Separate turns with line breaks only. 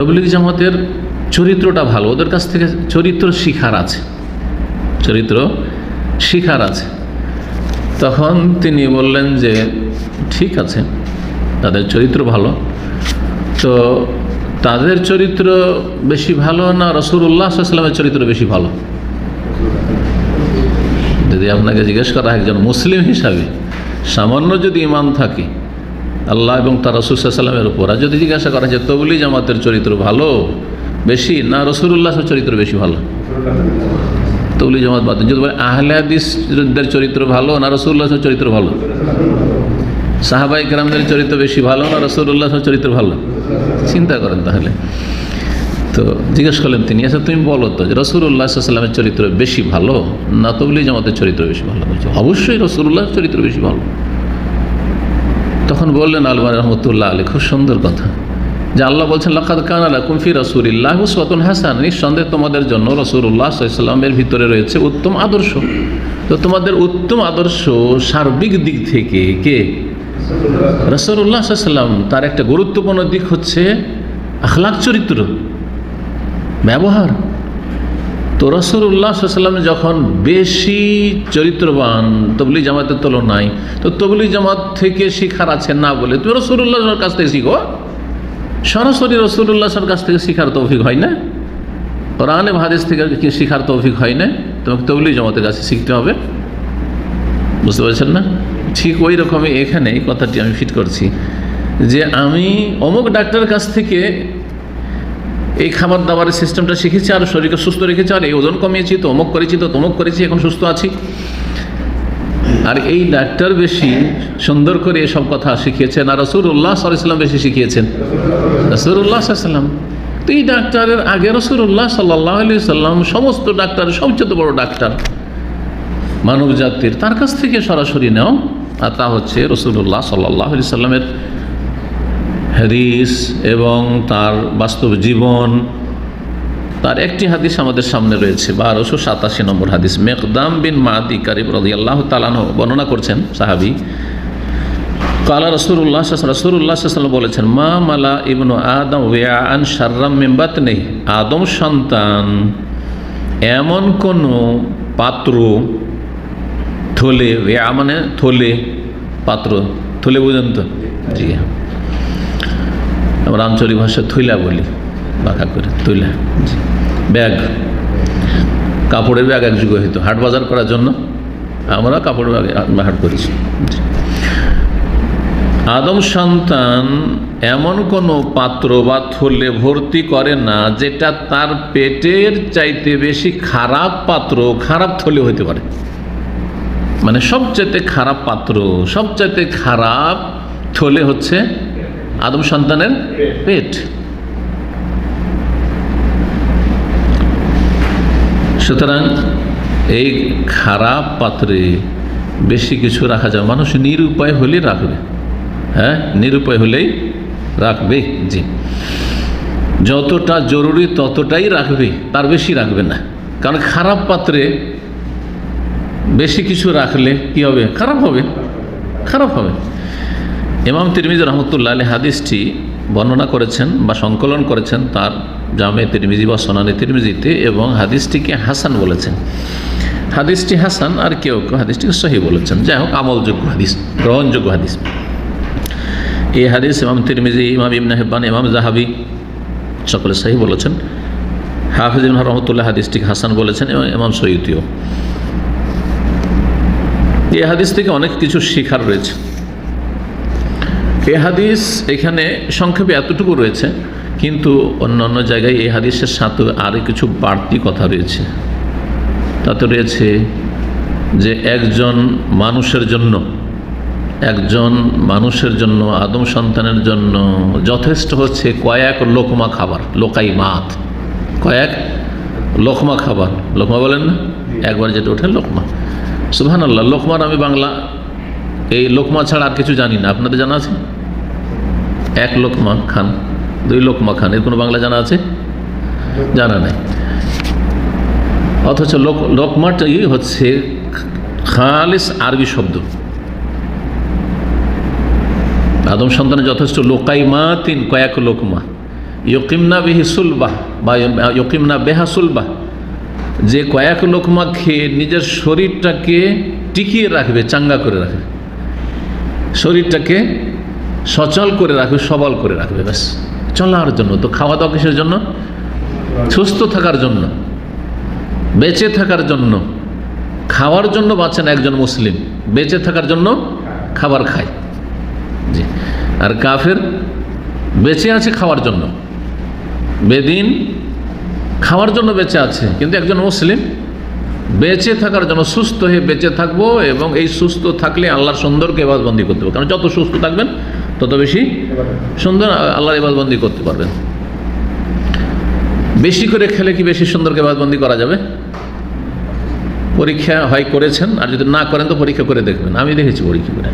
তবলিগ জামাতের চরিত্রটা ভালো, ওদের কাছ থেকে চরিত্র শিখার আছে, চরিত্র শিখার আছে। তখন তিনি বললেন যে, ঠিক আছে, তাদের চরিত্র ভালো। তো তাদের চরিত্র বেশি ভালো না রসুল্লাহ সাল্লামের চরিত্র বেশি ভালো? যদি আপনাকে জিজ্ঞেস করা একজন মুসলিম হিসাবে, সামান্য যদি ইমান থাকে আল্লাহ এবং তার রসুলামের উপর। আর যদি জিজ্ঞাসা করা হয় যে তবলি জামাতের চরিত্র ভালো, বেশি, না রসুল্লাহ চরিত্র বেশি ভালো? তবলি জামাত বাদ। যদি বলে, আহলে চরিত্র ভালো, না রসুল্লাহ চরিত্র ভালো? সাহাবাই গ্রামদের চরিত্র বেশি ভালো, না রসুল্লাহ চরিত্র ভালো? চিন্তা করেন তাহলে। তো জিজ্ঞেস করলেন তিনি আচ্ছা তুমি বলো তো, যে রসুল্লাহ সাল্লামের চরিত্র বেশি ভালো, না তবলি জামাতের চরিত্র বেশি ভালো? অবশ্যই রসুল্লাহ চরিত্র বেশি ভালো। তখন বললেন আলমান রহমতুল্লাহ আলী খুব সুন্দর কথা। যে আল্লাহ বলছেন, লাকাদ কানালা কুমফি রসুলিল্লাহ সতুন হাসান। নিঃসন্দেহে তোমাদের জন্য রসুল্লাহ সাল্লামের ভিতরে রয়েছে উত্তম আদর্শ। তো তোমাদের উত্তম আদর্শ সার্বিক দিক থেকে কে? রসুল্লাহ সাল্লাম তার একটা গুরুত্বপূর্ণ দিক হচ্ছে, আখলাক চরিত্র, ব্যবহার। তো রসুল্লাহ সাল্লাম যখন বেশি চরিত্রবান তবলি জামাতের তুলনায়, তো তবলি জামাত থেকে শিখার আছে না বলে, তুমি রসুল্লাহর কাছ থেকে শিখো? সরাসরি রসুল্লাহর কাছ থেকে শিখার তৌফিক হয় না? কোরআনে হাদিস থেকে শিখার তৌফিক হয় না? তোমাকে তবলি জামাতের কাছে শিখতে হবে। বুঝতে পারছেন না? ঠিক ওই রকমই এখানে কথাটি আমি ফিট করছি যে আমি অমুক ডাক্তারের কাছ থেকে এই খাবার দাবারের সিস্টেমটা শিখেছি আর শরীরকে সুস্থ রেখেছি আর এই ওজন কমিয়েছি, তো অমুক করেছি, তো তমুক করেছি, এখন সুস্থ আছি। আর এই ডাক্তার বেশি সুন্দর করে এসব কথা শিখিয়েছেন আর রসুল্লাহ সাল্লাম বেশি শিখিয়েছেন। রসুল্লাহ সাল্লাম তো এই ডাক্তারের আগে রসুল্লাহ সাল্লাহ আলি সাল্লাম সমস্ত ডাক্তার, সবচেয়ে বড় ডাক্তার মানব জাতির তার কাছ থেকে সরাসরি নেও, আর তা হচ্ছে রসুল্লাহ সাল্লাহ আলি সাল্লামের হাদিস এবং তার বাস্তব জীবন। তার একটি হাদিস আমাদের সামনে রয়েছে, বারোশো সাতাশি নম্বর হাদিস। মেকদাম বিন মাদি কারিব রদি আল্লাহ তালান বর্ণনা করছেন সাহাবি। কালা রসুল্লাহ রসুল্লাহ বলেছেন, মা মালা ইবনু আদম ওয়ান সার্রাম মেম্বাত নেই আদম সন্তান, এমন কোনো পাত্র থলে, ওয়া মানে থলে পাত্র, থলে বুঝেন তো জি হ্যাঁ। আমরা আঞ্চলিক ভাষায় থইলা বলি, বাঁকা করে থইলা। ব্যাগ, কাপড়ের ব্যাগ এক যুগে হইতো। হাট বাজার করার জন্য আমরা কাপড়ের ব্যাগ হাট করেছি। আদম সন্তান এমন কোনো পাত্র বা থলে ভর্তি করে না যেটা তার পেটের চাইতে বেশি খারাপ পাত্র, খারাপ থলে হইতে পারে। মানে সবচাইতে খারাপ পাত্র, সবচাইতে খারাপ থলে হচ্ছে আদম সন্তানের পেট। সুতরাং এই খারাপ পাত্রে বেশি কিছু রাখা যায়। মানুষ নিরুপায় হলেই রাখবে। হ্যাঁ? নিরুপায় হলেই রাখবে জি। যতটা জরুরি ততটাই রাখবে, তার বেশি রাখবে না। কারণ খারাপ পাত্রে বেশি কিছু রাখলে কি হবে? খারাপ হবে। খারাপ হবে। ইমাম তিরমিজ রহমতুল্লাহ আলী হাদিসটি বর্ণনা করেছেন বা সংকলন করেছেন তার জামে তিরমিজি বা সোনানি তিরমিজিতে এবং হাদিসটিকে হাসান বলেছেন। হাদিসটি হাসান আর কেউ কেউ হাদিসটিকে সহি বলেছেন। যাই হোক, আমলযোগ্য হাদিস, গ্রহণযোগ্য হাদিস। এই হাদিস ইমাম তিরমিজি, ইমাম ইবনা হেব্বান, ইমাম জাহাবি সকলে সহি বলেছেন। হাফিজ ইবন রহমতুল্লাহ হাদিসটিকে হাসান বলেছেন এবং ইমাম সৈয়দিও। এই হাদিস থেকে অনেক কিছু শিখার রয়েছে। এ হাদিস এখানে সংক্ষেপে এতটুকু রয়েছে, কিন্তু অন্য অন্য জায়গায় এই হাদিসের সাথে আরও কিছু বাড়তি কথা রয়েছে। তাতে রয়েছে যে একজন মানুষের জন্য, একজন মানুষের জন্য, আদম সন্তানের জন্য যথেষ্ট হচ্ছে কয়েক লোকমা খাবার, লোকাই মাত। কয়েক লোকমা খাবার। লোকমা বলেন না? একবার যেটা ওঠে লোকমা। সুবহান আল্লাহ লোকমার আমি বাংলা এই লোকমা ছাড়া আর কিছু জানি না। আপনাদের জানা আছে? এক লোকমা খান, দুই লোকমা খান, এর কোনো বাংলা জানা আছে? জানা নাই। অথচ লোক, লোকমাটাই হচ্ছে খালিস আরবি শব্দ। আদম সন্তানের যথেষ্ট লোকাই মা তিন কয়েক লোকমা। ইয়কিমনা বিহি সুলবাহ বা ইয়কিমনা বেহা সুলবাহ যে কয়েক লোকমা খেয়ে নিজের শরীরটাকে টিকিয়ে রাখবে, চাঙ্গা করে রাখবে। শরীরটাকে সচল করে রাখবে, সবল করে রাখবে, ব্যাস। চলার জন্য তো খাওয়া দাওয়া কিসের জন্য? সুস্থ থাকার জন্য, বেঁচে থাকার জন্য, খাওয়ার জন্য বাঁচেন একজন মুসলিম, বেঁচে থাকার জন্য খাবার খায়। জি। আর কাফের বেঁচে আছে খাওয়ার জন্য, বেদিন খাওয়ার জন্য বেঁচে আছে, কিন্তু একজন মুসলিম বেঁচে থাকার জন্য সুস্থ হয়ে বেঁচে থাকব এবং এই সুস্থ থাকলে আল্লাহর সুন্দরকে এবাদবন্দি করতে পারব। কারণ যত সুস্থ থাকবেন, তত বেশি সুন্দর আল্লাহর এবাদবন্দি করতে পারবেন। বেশি করে খেলে কি বেশি সুন্দরকে এবাদবন্দি করা যাবে? পরীক্ষা হয় করেছেন, আর যদি না করেন তো পরীক্ষা করে দেখবেন। আমি দেখেছি পরীক্ষা করে।